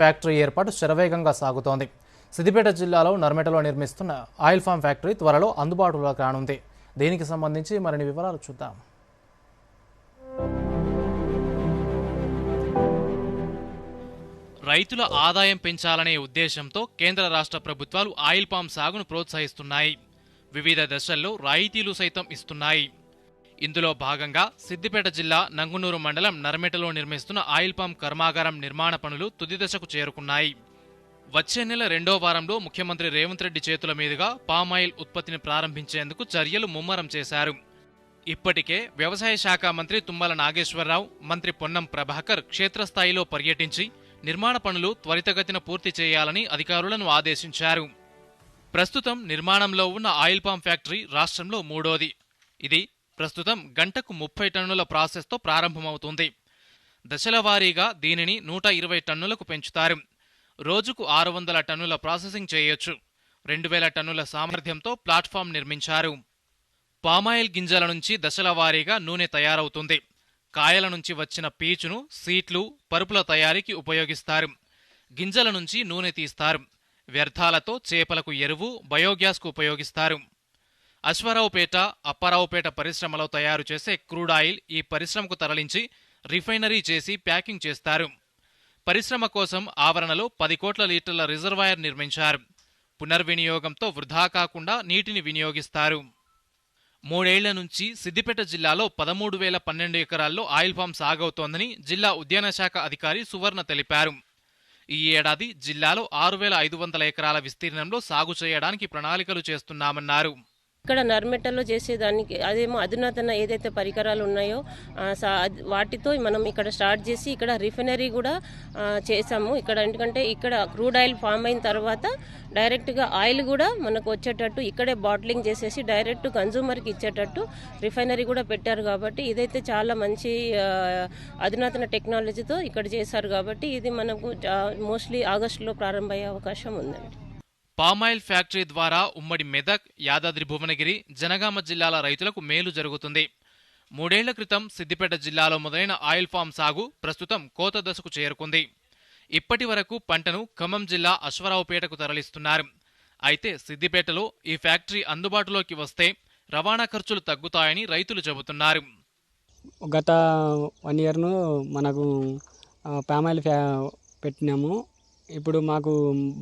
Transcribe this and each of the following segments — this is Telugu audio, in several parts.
ఫ్యాక్టరీ ఏర్పాటు శరవేగంగా సాగుతోంది. సిద్దిపేట జిల్లాలో నర్మెటలో నిర్మిస్తున్న ఆయిల్ ఫామ్ ఫ్యాక్టరీ త్వరలో అందుబాటులోకి రానుంది. దీనికి సంబంధించి మరిన్ని వివరాలు చూద్దాం. రైతుల ఆదాయం పెంచాలనే ఉద్దేశంతో కేంద్ర రాష్ట్ర ప్రభుత్వాలు ఆయిల్ పామ్ సాగును ప్రోత్సహిస్తున్నాయి. వివిధ దశల్లో రాయితీలు సైతం ఇస్తున్నాయి. ఇందులో భాగంగా సిద్దిపేట జిల్లా నంగునూరు మండలం నర్మెటలో నిర్మిస్తున్న ఆయిల్ పంప్ కర్మాగారం నిర్మాణ పనులు తుది దశకు చేరుకున్నాయి. వచ్చే నెల రెండో వారంలో ముఖ్యమంత్రి రేవంత్ రెడ్డి చేతుల మీదుగా పామాయిల్ ఉత్పత్తిని ప్రారంభించేందుకు చర్యలు ముమ్మరం చేశారు. ఇప్పటికే వ్యవసాయ శాఖ మంత్రి తుమ్మల నాగేశ్వరరావు మంత్రి పొన్నం ప్రభాకర్ క్షేత్రస్థాయిలో పర్యటించి నిర్మాణ పనులు త్వరితగతిన పూర్తి చేయాలని అధికారులను ఆదేశించారు. ప్రస్తుతం నిర్మాణంలో ఉన్న ఆయిల్ పామ్ ఫ్యాక్టరీ రాష్ట్రంలో మూడోది. ఇది ప్రస్తుతం గంటకు ముప్పై టన్నుల ప్రాసెస్తో ప్రారంభమవుతుంది. దశల వారీగా దీనిని నూట ఇరవై టన్నులకు పెంచుతారు. రోజుకు ఆరు వందల టన్నుల ప్రాసెసింగ్ చేయొచ్చు. రెండు వేల టన్నుల సామర్థ్యంతో ప్లాట్ఫామ్ నిర్మించారు. పామాయిల్ గింజల నుంచి దశల వారీగా నూనె తయారవుతుంది. కాయల నుంచి వచ్చిన పీచును సీట్లు పరుపుల తయారీకి ఉపయోగిస్తారు. గింజల నుంచి నూనె తీస్తారు. వ్యర్థాలతో చేపలకు ఎరువు బయోగ్యాస్కు ఉపయోగిస్తారు. అశ్వరావుపేట అప్పారావుపేట పరిశ్రమలో తయారు చేసే క్రూడ్ ఆయిల్ ఈ పరిశ్రమకు తరలించి రిఫైనరీ చేసి ప్యాకింగ్ చేస్తారు. పరిశ్రమ కోసం ఆవరణలో పది కోట్ల లీటర్ల రిజర్వాయర్ నిర్మించారు. పునర్వినియోగంతో వృధా కాకుండా నీటిని వినియోగిస్తారు. మూడేళ్ళ నుంచి సిద్దిపేట జిల్లాలో పదమూడు వేల పన్నెండు ఎకరాల్లో ఆయిల్ ఫామ్ సాగవుతోందని జిల్లా ఉద్యాన శాఖ అధికారి సువర్ణ తెలిపారు. ఈ ఏడాది జిల్లాలో ఆరు వేల ఐదు వందల ఎకరాల విస్తీర్ణంలో సాగు చేయడానికి ప్రణాళికలు చేస్తున్నామన్నారు. ఇక్కడ నర్మెట్టలో చేసేదానికి అదేమో అధునాతన ఏదైతే పరికరాలు ఉన్నాయో వాటితో మనం ఇక్కడ స్టార్ట్ చేసి ఇక్కడ రిఫైనరీ కూడా చేసాము. ఇక్కడ ఎందుకంటే ఇక్కడ క్రూడ్ ఆయిల్ ఫామ్ అయిన తర్వాత డైరెక్ట్గా ఆయిల్ కూడా మనకు వచ్చేటట్టు ఇక్కడే బాటిలింగ్ చేసేసి డైరెక్ట్ కన్జ్యూమర్కి ఇచ్చేటట్టు రిఫైనరీ కూడా పెట్టారు కాబట్టి ఇదైతే చాలా మంచి అధునాతన టెక్నాలజీతో ఇక్కడ చేశారు కాబట్టి ఇది మనకు మోస్ట్లీ ఆగస్టులో ప్రారంభమయ్యే అవకాశం ఉందండి. పామాయిల్ ఫ్యాక్టరీ ద్వారా ఉమ్మడి మెదక్ యాదాద్రి భువనగిరి జనగామ జిల్లాల రైతులకు మేలు జరుగుతుంది. మూడేళ్ళ క్రితం సిద్దిపేట జిల్లాలో మొదలైన ఆయిల్ ఫామ్ సాగు ప్రస్తుతం కోత దశకు చేరుకుంది. ఇప్పటి వరకు పంటను ఖమ్మం జిల్లా అశ్వరావుపేటకు తరలిస్తున్నారు. అయితే సిద్దిపేటలో ఈ ఫ్యాక్టరీ అందుబాటులోకి వస్తే రవాణా ఖర్చులు తగ్గుతాయని రైతులు చెబుతున్నారు. గత వన్ ఇయర్ను మనకు పామాయిల్ ఫ్యా పెట్టినాము. ఇప్పుడు మాకు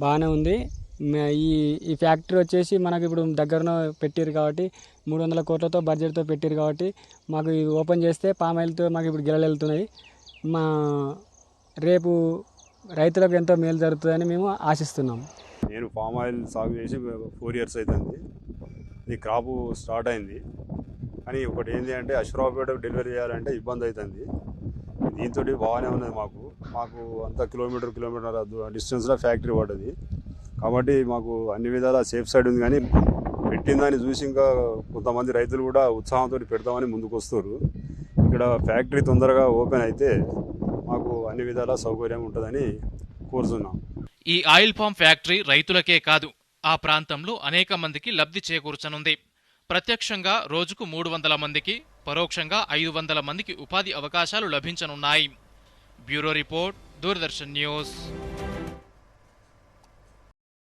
బాగానే ఉంది. ఈ ఈ ఫ్యాక్టరీ వచ్చేసి మనకు ఇప్పుడు దగ్గరలో పెట్టారు కాబట్టి మూడు వందల కోట్లతో బడ్జెట్తో పెట్టారు కాబట్టి మాకు ఇది ఓపెన్ చేస్తే పామాయిల్తో మాకు ఇప్పుడు గిలలు వెళ్తున్నాయి. మా రేపు రైతులకు ఎంతో మేలు జరుగుతుందని మేము ఆశిస్తున్నాం. నేను పామ్ ఆయిల్ సాగు చేసి ఫోర్ ఇయర్స్ అవుతుంది. ఇది క్రాపు స్టార్ట్ అయింది. కానీ ఒకటి ఏంటి అంటే అశ్వరావుపేటకు డెలివరీ చేయాలంటే ఇబ్బంది అవుతుంది. దీంతో బాగానే ఉన్నది మాకు. మాకు అంత కిలోమీటర్ కిలోమీటర్ డిస్టెన్స్లో ఫ్యాక్టరీ పడ్డది. కాబట్టి మాకు అన్ని విధాలా సేఫ్ సైడ్ ఉంది కానీ పెట్టిందని చూసి ఇంకా కొంతమంది రైతులు కూడా ఉత్సాహంతో పెడతామని ముందుకు వస్తారు ఇక్కడ ఫ్యాక్టరీ తొందరగా ఓపెన్ అయితే మాకు అన్ని విధాలా సౌకర్యం ఉంటుందని కోరుతున్నాం. ఈ ఆయిల్ పామ్ ఫ్యాక్టరీ రైతులకే కాదు ఆ ప్రాంతంలో అనేక మందికి లబ్ధి చేకూర్చనుంది. ప్రత్యక్షంగా రోజుకు మూడు వందల మందికి పరోక్షంగా ఐదు వందల మందికి ఉపాధి అవకాశాలు లభించనున్నాయి. Bureau report Doordarshan news.